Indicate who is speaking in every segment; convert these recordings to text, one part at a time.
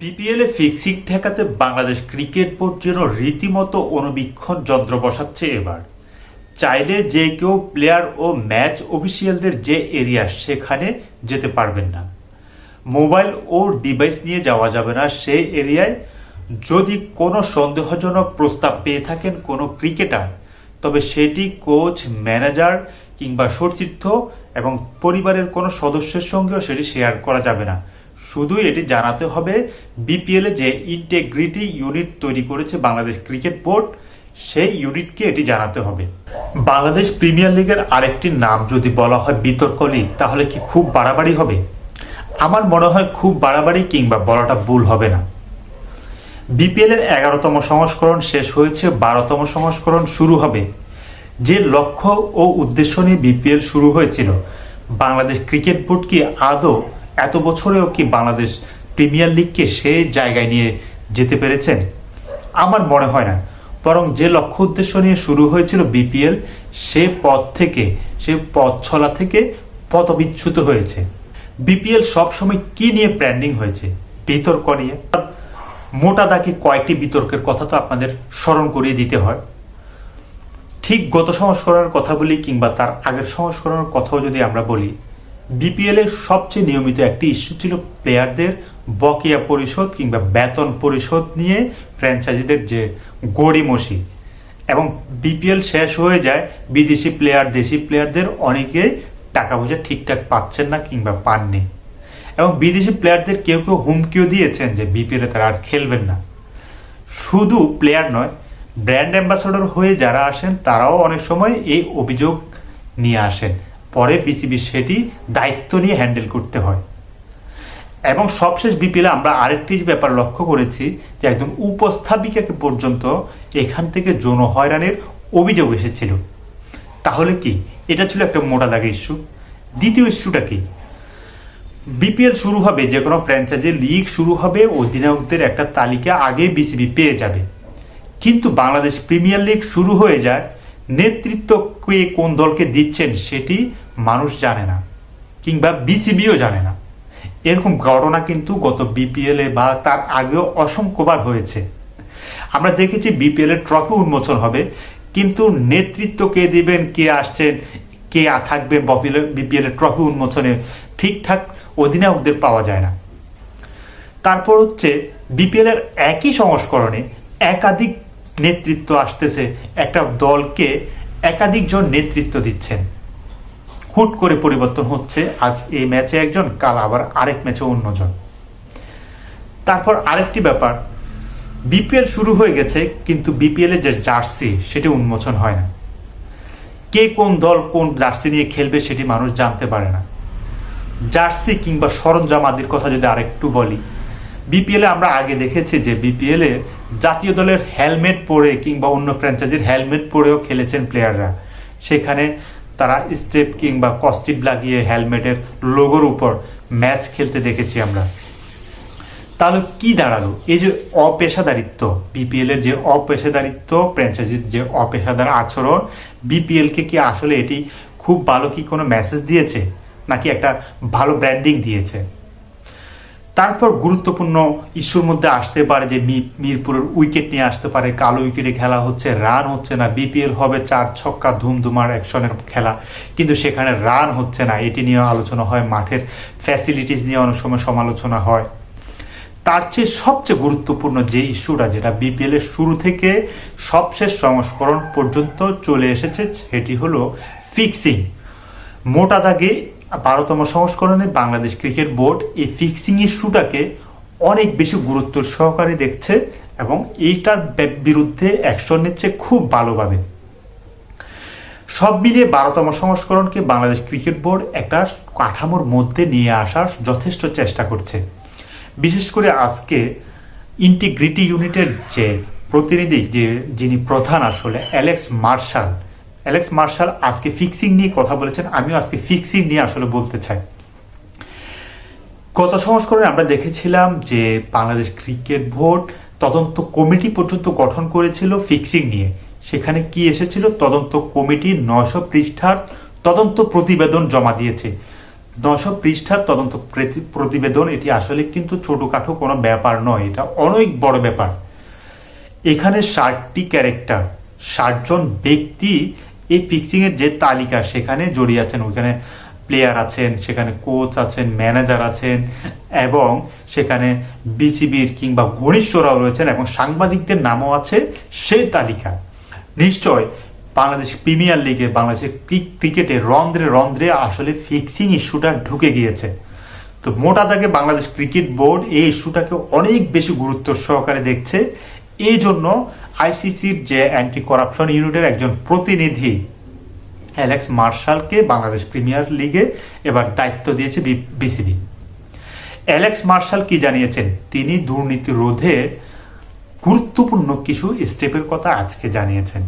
Speaker 1: BPL fixing ঠেকাতে Bangladesh cricket board যেন রীতিমতো অনুবীক্ষণ যন্ত্র বসাচ্ছে এবার। চাইলে যে কেউ প্লেয়ার ও ম্যাচ অফিসিয়ালদের যে এরিয়া সেখানে যেতে পারবেন না। মোবাইল ও ডিভাইস নিয়ে যাওয়া যাবে না সেই এরিয়ায়। যদি কোনো সন্দেহজনক প্রস্তাব পেয়ে থাকেন কোনো ক্রিকেটার তবে সেটি কোচ ম্যানেজার কিংবা সতীর্থ এবং পরিবারের কোনো সদস্যের সঙ্গেও সেটি শেয়ার করা যাবে না। শুধু এটি জানাতে হবে বিপিএল যে ইন্টেগ্রিটি ইউনিট তৈরি করেছে বাংলাদেশ ক্রিকেট বোর্ড সেই ইউনিটকে এটি জানাতে হবে। বাংলাদেশ প্রিমিয়ার লিগের আরেকটি নাম যদি বলা হয় বিতর্ক লিগ তাহলে কি খুব বাড়াবাড়ি হবে? আমার মনে হয় খুব বাড়াবাড়ি কিংবা বলাটা ভুল হবে না। বিপিএল এর এগারোতম সংস্করণ শেষ হয়েছে, বারোতম সংস্করণ শুরু হবে। যে লক্ষ্য ও উদ্দেশ্য নিয়ে বিপিএল শুরু হয়েছিল, বাংলাদেশ ক্রিকেট বোর্ড কি আদৌ এত বছরেও কি বাংলাদেশ প্রিমিয়ার লিগকে সে জায়গায় নিয়ে যেতে পেরেছেন আমার মনে হয় না। বরং যে লক্ষ্য উদ্দেশ্য নিয়ে শুরু হয়েছিল বিপিএল, সে পথ থেকে, সে পথ ছলা থেকে পথবিচ্যুত হয়েছে। বিপিএল সবসময় কি নিয়ে ব্র্যান্ডিং হয়েছে? বিতর্ক নিয়ে। মোটা দাগে কয়েকটি বিতর্কের কথা তো আপনাদের স্মরণ করিয়ে দিতে হয়। ঠিক গত সংস্করণের কথা বলি কিংবা তার আগের সংস্করণের কথাও যদি আমরা বলি বিপিএল এর সবচেয়ে নিয়মিত একটি ইস্যু ছিল প্লেয়ারদের বকেয়া পরিশোধ কিংবা বেতন পরিশোধ নিয়ে ফ্র্যাঞ্চাইজিদের যে গড়িমসি। এবং বিপিএল শেষ হয়ে যায় বিদেশি প্লেয়ার দেশি প্লেয়ারদের অনেকে টাকা পয়সা ঠিকঠাক পাচ্ছেন না কিংবা পাননি। এবং বিদেশি প্লেয়ারদের কেউ কেউ হুমকিও দিয়েছেন যে বিপিএল তারা আর খেলবেন না। শুধু প্লেয়ার নয় ব্র্যান্ড অ্যাম্বাসাডর হয়ে যারা আসেন তারাও অনেক সময় এই অভিযোগ নিয়ে আসেন। পরে বিসিবি সেটি দায়িত্ব নিয়ে হ্যান্ডেল করতে হয়। এবং সবশেষ বিপিএলে আমরা আরেকটি ব্যাপার লক্ষ্য করেছি যে একজন উপস্থাপিকাকে পর্যন্ত এখান থেকে যৌন হয়রানির অভিযোগ এসেছিল। তাহলে কি? এটা ছিল একটা মোটা দাগে ইস্যু। দ্বিতীয় ইস্যুটা কি? বিপিএল শুরু হবে যে কোনো ফ্র্যাঞ্চাইজি লিগ শুরু হবে, অধিনায়কদের একটা তালিকা আগে বিসিবি পেয়ে যাবে। কিন্তু বাংলাদেশ প্রিমিয়ার লিগ শুরু হয়ে যায়, নেতৃত্ব কে কোন দলকে দিচ্ছেন সেটি মানুষ জানে না, কিংবা বিসিবিও জানে না। এরকম ঘটনা কিন্তু গত বিপিএল এ বা তার আগেও অসংখ্যবার হয়েছে। আমরা দেখেছি বিপিএল এর ট্রফি উন্মোচন হবে, কিন্তু নেতৃত্ব কে দিবেন, কে আসছেন, কে থাকবে বিপিএল এর ট্রফি উন্মোচনে, ঠিকঠাক অধিনায়কদের পাওয়া যায় না। তারপর হচ্ছে বিপিএল এর একই সংস্করণে একাধিক নেতৃত্ব আসতেছে, একটা দলকে একাধিক জন নেতৃত্ব দিচ্ছেন। হুট করে পরিবর্তন হচ্ছে। আজ এই ম্যাচে একজন, কাল আবার আরেক ম্যাচে অন্যজন। তারপর আরেকটি ব্যাপার, বিপিএল শুরু হয়ে গেছে, কিন্তু বিপিএল এর যে জার্সি, সেটি উন্মোচন হয় না। কে কোন দল কোন জার্সি নিয়ে খেলবে সেটি মানুষ জানতে পারে না। জার্সি কিংবা সরঞ্জাম আদির কথা যদি আরেকটু বলি, বিপিএলে আমরা আগে দেখেছি যে বিপিএলে জাতীয় দলের হেলমেট পরে কিংবা অন্য ফ্র্যাঞ্চাইজির হেলমেট পরেও খেলেছেন প্লেয়াররা সেখানে তারা স্টেপ কিংবা কস্টিপ লাগিয়ে হেলমেটের লোগোর উপর ম্যাচ খেলতে দেখেছি আমরা। তাহলে কি দাঁড়াল? এই যে অপেশাদারিত্ব বিপিএল এর যে অপেশাদারিত্ব ফ্র্যাঞ্চাইজির যে অপেশাদার আচরণ বিপিএল কে কি আসলে এটি খুব ভালো কি কোনো মেসেজ দিয়েছে, নাকি একটা ভালো ব্র্যান্ডিং দিয়েছে? তারপর গুরুত্বপূর্ণ ইস্যুর মধ্যে আসতে পারে যে মিরপুরের উইকেট নিয়ে আসতে পারে। কালো উইকেটে খেলা হচ্ছে, রান হচ্ছে না। বিপিএল হবে চার ছক্কা ধুমধুমার অ্যাকশনের খেলা। কিন্তু সেখানে রান হচ্ছে না। এটি নিয়ে আলোচনা হয় মাঠের ফ্যাসিলিটিস নিয়ে অনেক সময় সমালোচনা হয়। তার চেয়ে সবচেয়ে গুরুত্বপূর্ণ যে ইস্যুটা, যেটা বিপিএল এর শুরু থেকে সবশেষ সংস্করণ পর্যন্ত চলে এসেছে, সেটি হলো ফিক্সিং মোটা দাগে বারোতম সংস্করণে বাংলাদেশ ক্রিকেট বোর্ড এই ফিক্সিং ইস্যুটাকে অনেক বেশি গুরুত্ব সহকারে দেখছে এবং এইটার বিরুদ্ধে অ্যাকশন নিচ্ছে খুব ভালোভাবে। সব মিলিয়ে বারোতম সংস্করণকে বাংলাদেশ ক্রিকেট বোর্ড একটা কাঠামোর মধ্যে নিয়ে আসার যথেষ্ট চেষ্টা করছে। বিশেষ করে আজকে ইন্টিগ্রিটি ইউনিটের যে প্রতিনিধি, যে যিনি প্রধান আসলে অ্যালেক্স মার্শাল অ্যালেক্স মার্শাল আজকে ফিক্সিং নিয়ে কথা বলেছেন, আমিও আজকে ফিক্সিং নিয়ে আসলে বলতে চাই। গত সংস্করণে আমরা দেখেছিলাম যে বাংলাদেশ ক্রিকেট বোর্ড তদন্ত কমিটি পর্যন্ত গঠন করেছিল ফিক্সিং নিয়ে। সেখানে কি এসেছিল? তদন্ত কমিটি নয়শো পৃষ্ঠার তদন্ত প্রতিবেদন জমা দিয়েছে। নশো পৃষ্ঠার তদন্ত প্রতিবেদন, এটি আসলে কিন্তু ছোটখাটো কোনো ব্যাপার নয়, এটা অনেক বড় ব্যাপার। এখানে ষাটটি ক্যারেক্টার ষাটজন ব্যক্তি এই ফিক্সিং এর যে তালিকা, সেখানে জড়িয়ে আছেন ওখানে প্লেয়ার আছেন, সেখানে কোচ আছেন ম্যানেজার আছেন, এবং সেখানে বিসিবির কিংবা ঘনিষ্ঠরাও রয়েছেন এবং সাংবাদিকদের নামও আছে সেই তালিকা নিশ্চয় বাংলাদেশ প্রিমিয়ার লিগে বাংলাদেশের ক্রিকেটে রন্ধ্রে রন্ধ্রে আসলে ফিক্সিং ইস্যুটা ঢুকে গিয়েছে। তো মোটা দাগে বাংলাদেশ ক্রিকেট বোর্ড এই ইস্যুটাকে অনেক বেশি গুরুত্ব সহকারে দেখছে। এই জন্য আইসিসির যে অ্যান্টি করাপশন ইউনিটের একজন প্রতিনিধি অ্যালেক্স মার্শালকে বাংলাদেশ প্রিমিয়ার লিগে এবার দায়িত্ব দিয়েছে বিসিবি। অ্যালেক্স মার্শাল কি জানিয়েছেন? তিনি দুর্নীতি রোধে গুরুত্বপূর্ণ কিছু স্টেপের কথা আজকে জানিয়েছেন।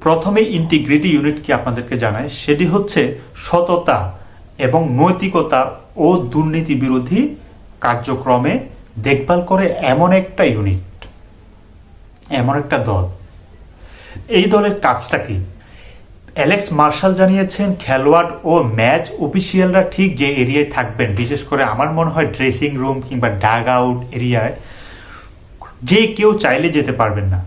Speaker 1: প্রথমে ইন্টিগ্রিটি ইউনিট কি আপনাদেরকে জানায় সেটি হচ্ছে সততা এবং নৈতিকতা ও দুর্নীতি বিরোধী কার্যক্রমে দেখভাল করে এমন একটা ইউনিট এমন একটা দল। এই দলের কাজটা কি? অ্যালেক্স মার্শাল জানিয়েছেন, খেলোয়াড় ও ম্যাচ অফিসিয়ালরা ঠিক যে এরিয়ায় থাকবেন। বিশেষ করে আমার মনে হয় ড্রেসিং রুম কিংবা ডাগ আউট এরিয়ায় যে কেউ চাইলে যেতে পারবেন না।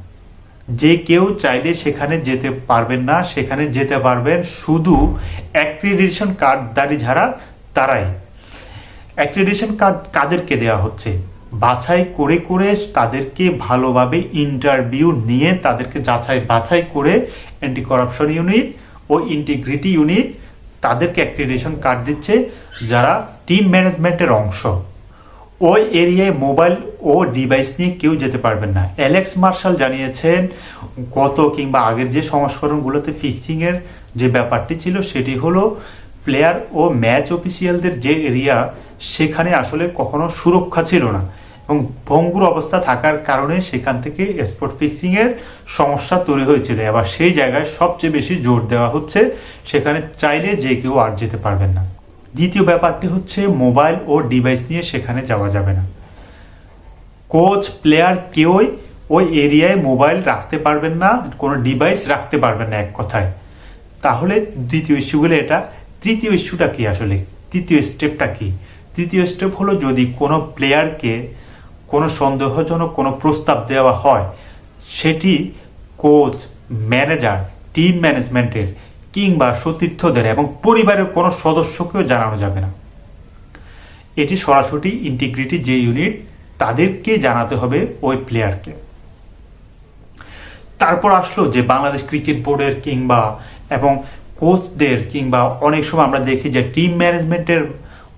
Speaker 1: যে কেউ চাইলে সেখানে যেতে পারবেন না, সেখানে যেতে পারবেন শুধু অ্যাক্রিডিশন কার্ডদারি যারা তারাই। অ্যাক্রিডিশন কার্ড কাদেরকে দেওয়া হচ্ছে? বাছাই করে করে তাদেরকে ভালোভাবে ইন্টারভিউ নিয়ে তাদেরকে যাচাই বাছাই করে অ্যান্টি করাপশন ইউনিট ও ইন্টিগ্রিটি ইউনিট তাদেরকে অ্যাক্রিডিশন কার্ড দিচ্ছে যারা টিম ম্যানেজমেন্টের অংশ। ওই এরিয়ায় মোবাইল ও ডিভাইস নিয়ে কেউ যেতে পারবেন না। অ্যালেক্স মার্শাল জানিয়েছেন, গত কিংবা আগের যে সংস্করণগুলোতে ফিক্সিং এর যে ব্যাপারটি ছিল, সেটি হলো প্লেয়ার ও ম্যাচ অফিসিয়ালদের যে এরিয়া সেখানে আসলে কখনো সুরক্ষা ছিল না। এবং ভঙ্গুর অবস্থা থাকার কারণে সেখান থেকে স্পট এর সমস্যা তৈরি হয়েছিল। এবার সেই জায়গায় সবচেয়ে বেশি জোর দেওয়া হচ্ছে, সেখানে চাইলে যে কেউ আর যেতে পারবেন না। দ্বিতীয় ব্যাপারটি হচ্ছে মোবাইল ও ডিভাইস নিয়ে সেখানে যাওয়া যাবে না। কোচ প্লেয়ার কেউই ওই এরিয়ায় মোবাইল রাখতে পারবেন না, কোনো ডিভাইস রাখতে পারবেন না এক কথায়। তাহলে দ্বিতীয় ইস্যুগুলো এটা তৃতীয় ইস্যুটা কি আসলে? তৃতীয় স্টেপটা কি? তৃতীয় স্টেপ হলো যদি কোনো প্লেয়ারকে কোনো সন্দেহজনক কোনো প্রস্তাব দেওয়া হয়, সেটি কোচ, ম্যানেজার, টিম ম্যানেজমেন্টের কিংবা সতীর্থদের এবং পরিবারের কোনো সদস্যকেও জানানো যাবে না। এটি সরাসরি ইন্টিগ্রিটি যে ইউনিট তাদেরকে জানাতে হবে ওই প্লেয়ারকে। তারপর আসলো যে বাংলাদেশ ক্রিকেট বোর্ডের কিংবা এবং কোচদের কিংবা অনেক সময় আমরা দেখি যে টিম ম্যানেজমেন্টের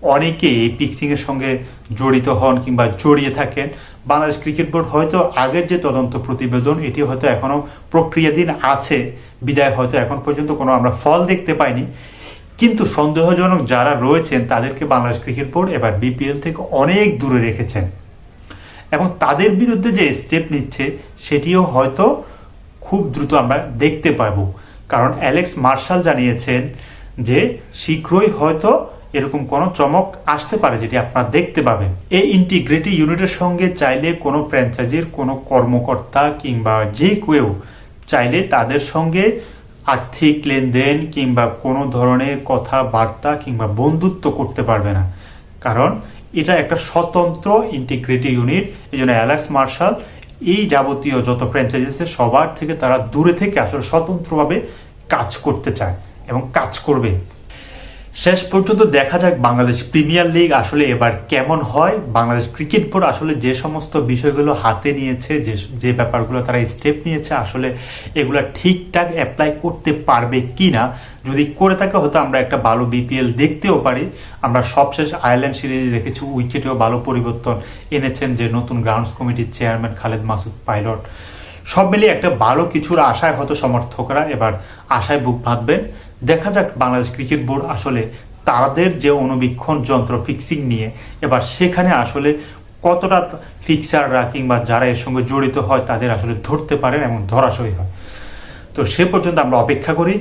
Speaker 1: অনেকে এই এর সঙ্গে জড়িত হন কিংবা জড়িয়ে থাকেন। বাংলাদেশ ক্রিকেট বোর্ড হয়তো আগের যে তদন্ত প্রতিবেদন, এটি হয়তো এখনও প্রক্রিয়াধীন আছে। বিদায় হয়তো এখন পর্যন্ত কোনো আমরা ফল দেখতে পাইনি। কিন্তু সন্দেহজনক যারা রয়েছেন, তাদেরকে বাংলাদেশ ক্রিকেট বোর্ড এবার বিপিএল থেকে অনেক দূরে রেখেছেন। এবং তাদের বিরুদ্ধে যে স্টেপ নিচ্ছে, সেটিও হয়তো খুব দ্রুত আমরা দেখতে পাবো। কারণ অ্যালেক্স মার্শাল জানিয়েছেন যে শীঘ্রই হয়তো এরকম কোনো চমক আসতে পারে যেটি আপনারা দেখতে পাবেন। এই ইন্টিগ্রিটি ইউনিটের সঙ্গে চাইলে কোনো ফ্র্যাঞ্চাইজির কোনো কর্মকর্তা কিংবা যে কেউ চাইলে তাদের সঙ্গে আর্থিক লেনদেন কিংবা কোনো ধরনের কথাবার্তা কিংবা বন্ধুত্ব করতে পারবে না। কারণ এটা একটা স্বতন্ত্র ইন্টিগ্রিটি ইউনিট এই জন্য অ্যালেক্স মার্শাল এই যাবতীয় যত ফ্র্যাঞ্চাইজিস সবার থেকে তারা দূরে থেকে আসলে স্বতন্ত্রভাবে কাজ করতে চায় এবং কাজ করবে। শেষ পর্যন্ত দেখা যাক বাংলাদেশ প্রিমিয়ার লিগ আসলে এবার কেমন হয়। বাংলাদেশ ক্রিকেট বোর্ড আসলে যে সমস্ত বিষয়গুলো হাতে নিয়েছে, যে যে ব্যাপারগুলো তারা স্টেপ নিয়েছে, আসলে এগুলো ঠিকঠাক অ্যাপ্লাই করতে পারবে কি না যদি করে থাকে, হয়তো আমরা একটা ভালো বিপিএল দেখতেও পারি। আমরা সবশেষ আয়ারল্যান্ড সিরিজে দেখেছি উইকেটেও ভালো পরিবর্তন এনেছেন যে নতুন গ্রাউন্ডস কমিটির চেয়ারম্যান খালেদ মাসুদ পাইলট সব মিলিয়ে একটা ভালো কিছুর আশায় হয়তো সমর্থকরা এবার আশায় বুক ভাববেন দেখা যাক বাংলাদেশ ক্রিকেট বোর্ড আসলে তাদের যে অনুবীক্ষণ যন্ত্র ফিক্সিং নিয়ে এবার সেখানে আসলে কতটা ফিক্সাররা কিংবা যারা এর সঙ্গে জড়িত হয় তাদের আসলে ধরতে পারেন এবং ধরাশয়ী হয়। তো সে পর্যন্ত আমরা অপেক্ষা করি।